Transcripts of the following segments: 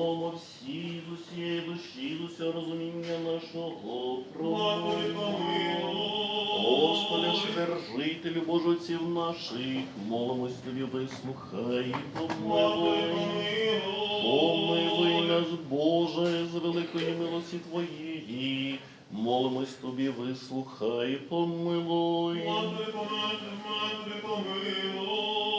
Промовмо всі з усієї душі, з усього розуміння нашого. Господи, Господи, Вседержителю Божий отців наших, молимось тобі, вислухай, помилуй. помилуй. Нас, Боже, з великої милості Твоєї. Молимось тобі, вислухай, помилуй. Господи, помилуй, Господи, помилуй.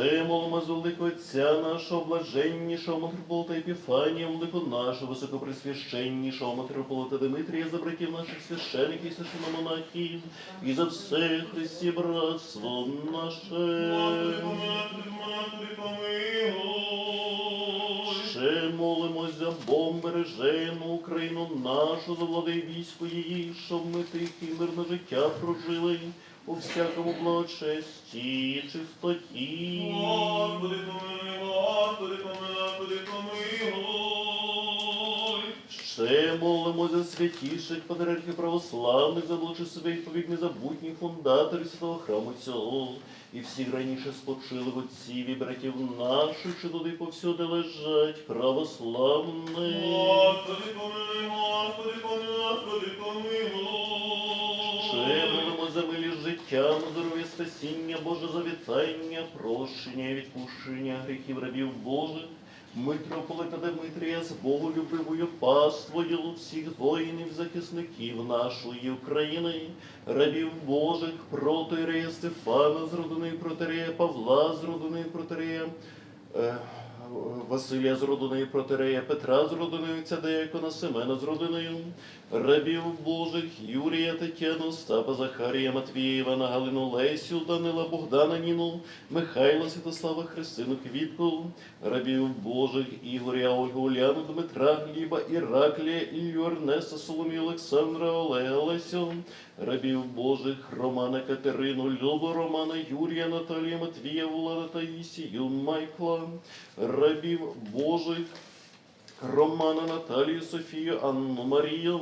З великого Отця нашого блаженнішого митрополита Епіфанія, великого нашого високопресвященнішого митрополита Димитрія, за братів наших священиків і священномонахів, і за все Христі братство наше. Ще молимось за Бом Україну нашу, за влади військо її, щоб ми тихе і мирне життя прожили у всякому благочесті, чистоті. Господи, помилуй, Господи, помилуй, Господи, помилуй. Ще молимось за святіших патріархів православних, за благочестивих незабутніх фундаторів святого храму цього, і всіх раніше спочилих отців і братів наших, що туди повсюди лежать, православних. Господи, помилуй, Господи, спасіння, Боже завітання, прощення і відпущення гріхів рабів Божих, митрополита Дмитрія з Боголюбивою паствою всіх воїнів, захисників нашої України, рабів Божих, протирея Стефана з родини протирея Павла з родини протирея. е, Василія з родиною Протерея, Петра з родиною Цядеякона, Семена з родиною, рабів Божих, Юрія, Тетяну, Остапа, Захарія, Матвія, Івана, Галину, Лесю, Данила, Богдана, Ніну, Михайла, Святослава, Христину, Квітку, рабів Божих, Ігоря, Ольгу, Уляну, Дмитра, Гліба, Іраклія, Ілью, Ернеста, Соломію, Олександра, Олега, Лесю, рабів Божих, Романа, Катерину, Любу, Романа, Юрія, Наталію, Матвія, Влада, Таїсію, Майкла, рабів Божих, Романа, Наталію, Софію, Анну, Марію,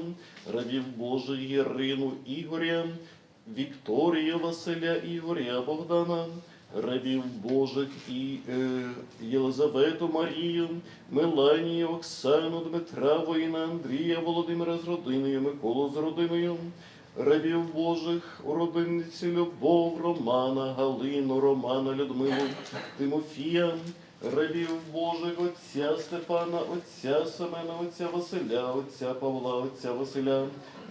рабів Божих, Ірину, Ігоря, Вікторію, Василя, Ігоря, Богдана, рабів Божих і е, Єлизавету, Марію, Меланію, Оксану, Дмитра, воїна, Андрія, Володимира з родиною, Миколу з родиною, рабів Божих, родинниці Любов, Романа, Галину, Романа, Людмилу, Тимофія, рабів Божих, отця Степана, отця Семена, отця Василя, отця Павла, отця Василя,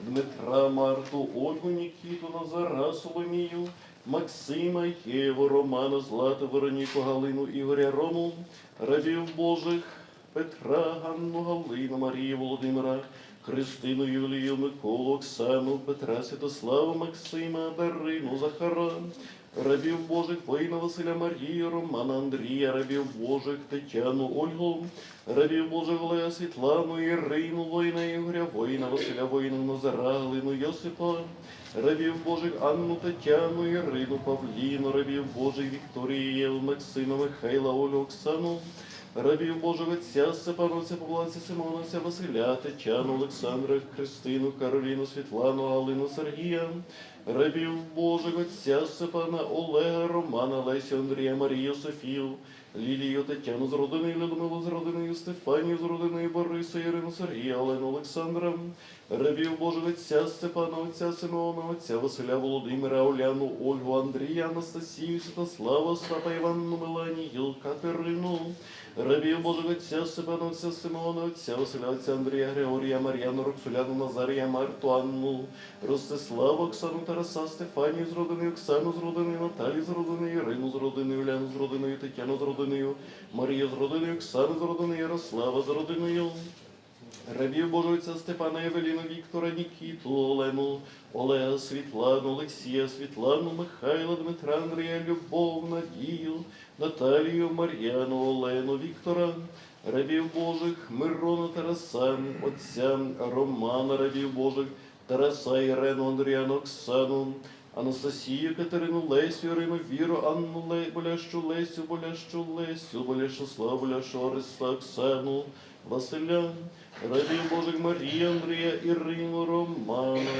Дмитра, Марту, Ольгу, Нікіту, Назара, Соломію, Максима, Єву, Романа, Злату, Вероніку, Галину, Ігоря, Рому, рабів Божих, Петра, Ганну, Галину, Марію, Володимира, Христину, Юлію, Миколу, Оксану, Петра, Святослава, Максима, Дарину, Захара, рабів Божих, воїна Василя Марію, Романа, Андрія, рабів Божих, Тетяну, Ольгу, рабів Божих, Олега, Світлану, Ірину, воїна Ігоря, воїна Василя, воїна Назара, Галину, Йосипа, рабів Божих, Анну, Тетяну, Ірину, Павліну, рабів Божих, Вікторію, Єву, Максима, Михайла, Олю, Оксану, рабів Божого Отця, Степана, Отця Павла, Отця Симона, Отця Василя, Тетяну, Олександра, Христину, Кароліну, Світлану, Галину, Сергія, рабів Божих Отця, Степана, Олега, Романа, Лесі Андрія, Марію, Софію, Лілію, Тетяну з родиною, Людмилу з родиною, Стефанію з родиною, Бориса, Ірину, Сергія, Олену, Олександра, рабів Божих Отця, Степана, Отця Симеона, Отця Василя, Володимира, Оляну, Ольгу, Андрія, Анастасію, Святослава, Остапа, Іванну, Меланію, Катерину, рабів Божих Отця, Степана, Отця Симеона, Отця Василя, Отця Андрія, Григорія, Мар'яну, Роксуляну, Назарія, Марту, Анну, Ростиславу, Оксану, Тараса, Стефанію з родиною, Оксану з родиною, Наталію з родиною, Ірину з родиною, Уляну з родиною, Тетяну з родиною, Марію з родиною, Оксану з родиною, Ярослава з родиною, Рабів Божовця Степана Євеліну, Віктора, Нікіту, Олену, Олега, Світлану, Олексія, Світлану, Михайла, Дмитра, Андрія, Любов, Надію, Наталію, Мар'яну, Олену, Віктора, рабів Божих, Мирона, Тараса, Отця, Романа, рабів Божих, Тараса, Ірену, Андріану, Оксану, Анастасію, Катерину, Лесю, Ірину, Віру, Анну, Ле, Болящу, Лесю, Болящу, Лесю, Болящу, Славу, Болящу, Ориста, Оксану, Василя, Радію Божих Марія, Андрія, Ірину, Романа,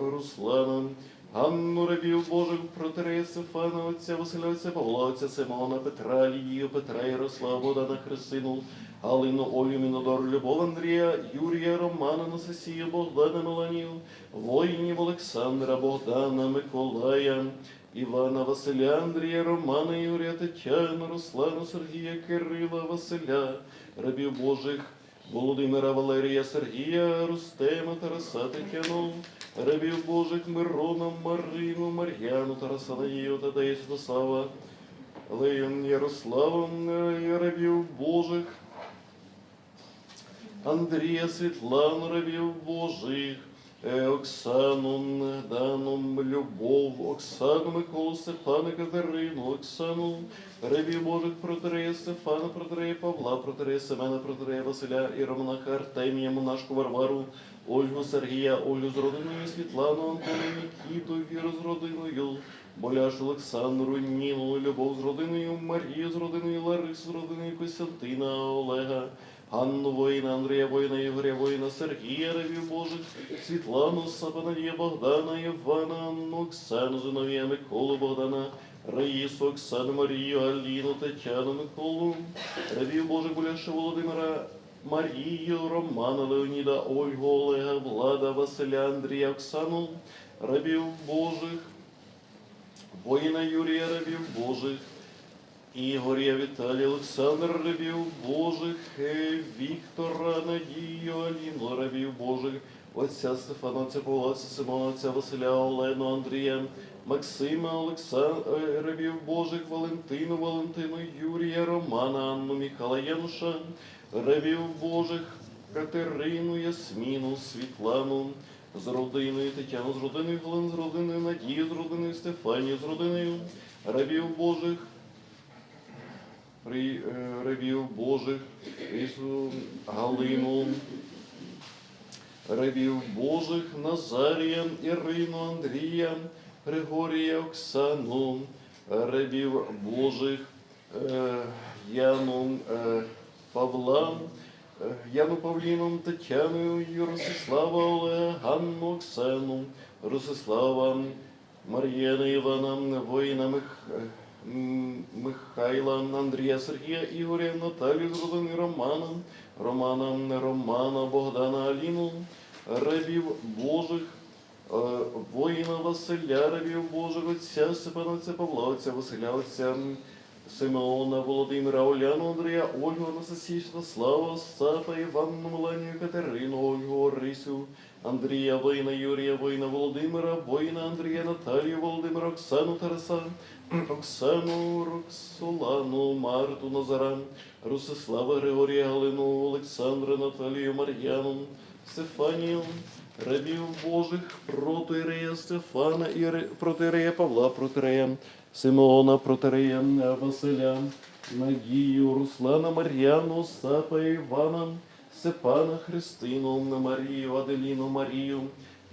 Руслана, Ганну рабів Божих, протерея Стефана, отця Василя, отця Павла, отця Симона, Петра, Лідію, Петра, Ярослава, Богдана, Христину, Галину, Олю, Мінодор, Любов, Андрія, Юрія, Романа, Насасію, Богдана, Меланію, воїнів Олександра, Богдана, Миколая, Івана, Василя, Андрія, Романа, Юрія, Тетяну, Руслану, Сергія, Кирила, Василя, рабів Божих, Володимира, Валерія, Сергія, Рустема, Тараса, Тетяну, рабів Божих, Мирона, Марину, Мар'яну, Тараса, Надію, Тадея, Святослава, Леєн, Ярослава, е, рабів Божих, Андрія, Світлану, рабів Божих, Оксану, Дану, Любов, Оксану, Миколу, Степана, Катерину, Оксану, рабів Божих, протирея Стефана, протирея Павла, протирея Семена, протирея Василя і Романаха, Артемія, Монашку Варвару, Ольгу, Сергія, Олю з родиною, Світлану, Антону, Нікіту, Віру з родиною, Боляш Олександру, Ніну, Любов з родиною, Марію з родиною, Ларису з родиною, Костянтина, Олега, Ганну воїна, Андрія воїна, Ігоря воїна, Сергія рабів Божих, Світлану, Сапанадія, Богдана, Івана, Анну, Оксану, Зиновія, Миколу, Богдана, Раїсу, Оксану, Марію, Аліну, Тетяну, Миколу, рабів Божих, Боляша Володимира, Марію, Романа, Леоніда, Ольгу, Олега, Влада, Василя, Андрія, Оксану, рабів Божих, воїна Юрія, рабів Божих, Ігоря, Віталія, Олександр, рабів Божих, е, Віктора, Надію, Аліну, рабів Божих, отця Стефана, отця Симона, отця Василя, Олену, Андрія, Максима, Олександра, рабів Божих, Валентину, Валентину, Юрія, Романа, Анну, Михайла, Януша, рабів Божих, Катерину, Ясміну, Світлану, з родиною Тетяну, з родиною Галину, з родиною Надію, з родиною Стефанію, з родиною рабів Божих, Е, Божих, Ісу, Галину, рабів Божих, Назарія, Ірину, Андрія, Григорія, Оксану, рабів Божих, е, Яну, е, Павла, е, Яну Павліну, Тетяною, Ростислава, Олега, Ганну, Оксану, Ростислава, Мар'яна Івана, воїна Мих... Михайла, Андрія, Сергія, Ігоря, Наталію з родини Романа, Романа, Романа, Богдана, Аліну, рабів Божих, е, воїна Василя, рабів Божих, отця Степана, отця Павла, отця Василя, отця Симеона, Володимира, Оляну, Андрія, Ольгу, Анастасію, Святослава, Остапа, Іванну, Меланію, Катерину, Ольгу, Орисю, Андрія, воїна, Юрія, воїна, Володимира, воїна, Андрія, Наталію, Володимира, Оксану, Тараса, Оксану, Роксолану, Марту, Назара, Русислава, Григорія, Галину, Олександра, Наталію, Мар'яну, Стефанію, рабів Божих, протирея Стефана, і протирея Павла, протирея Симеона, протирея Василя, Надію, Руслана, Мар'яну, Остапа, Івана, Степана, Христину, Марію, Аделіну, Марію,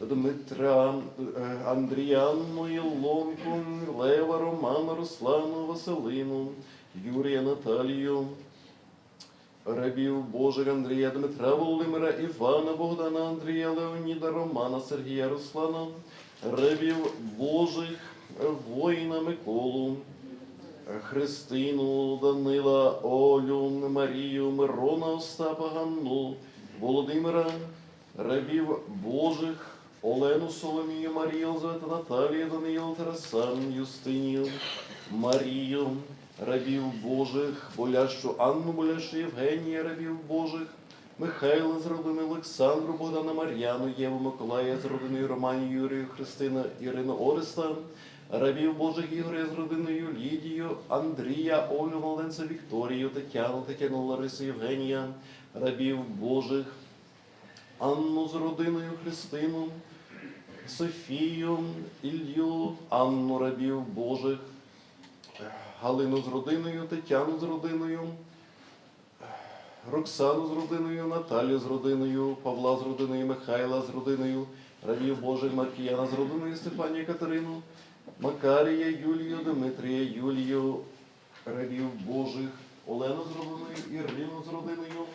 Дмитра, е, Андріанну, Ілонку, Лева, Романа, Руслану, Василину, Юрія, Наталію, рабів Божих Андрія, Дмитра, Володимира, Івана, Богдана, Андрія, Леоніда, Романа, Сергія, Руслана, рабів Божих, воїна Миколу, Христину, Данила, Олю, Марію, Мирона, Остапа, Ганну, Володимира, рабів Божих, Олену, Соломію, Марію, Елизавету, Наталію, Даниїла, Тараса, Юстинію, Марію, рабів Божих, Болящу Анну, Болящу Євгенія, рабів Божих, Михайла з родини Олександру, Богдана Мар'яну, Єву Миколая з родиною Романі, Юрію, Христина, Ірину Ореста, рабів Божих Ігоря з родиною Лідію, Андрія, Олю, Маленця, Вікторію, Тетяну, Тетяну, Ларису, Євгенія, рабів Божих, Анну з родиною Христину, Софію, Ілью, Анну рабів Божих, Галину з родиною, Тетяну з родиною, Роксану з родиною, Наталію з родиною, Павла з родиною, Михайла з родиною, рабів Божих, Маркіяна з родиною, Стефанію Катерину, Макарія, Юлію, Дмитрія, Юлію, рабів Божих, Олену з родиною, Ірину з родиною,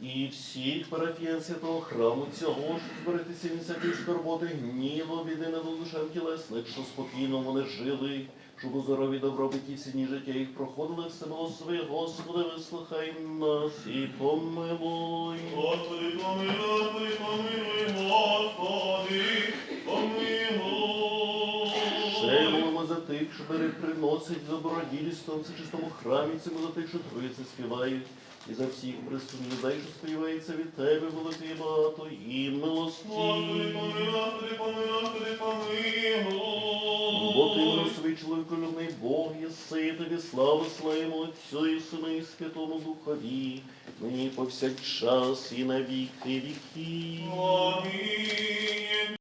І всіх парафіян святого храму цього, що зберетися від всякої скорботи, гніву, біди на душам тілесних, що спокійно вони жили, щоб у здорові добробиті всі дні життя їх проходили, все своє, Господи, вислухай нас і помилуй. Господи, помилуй, помилуй, Господи, помилуй. Ще молимо за тих, що дари приносять добродійство в чистому храмі, цьому за тих, що троїться співають, і за всіх присутніх людей, що сподівається від тебе, великий багато, і помилуй, Бо ти милосовий чоловіколюбний Бог єси, тобі славу славимо Отцю і Сину і Святому Духові, нині повсякчас і на віки. Амінь.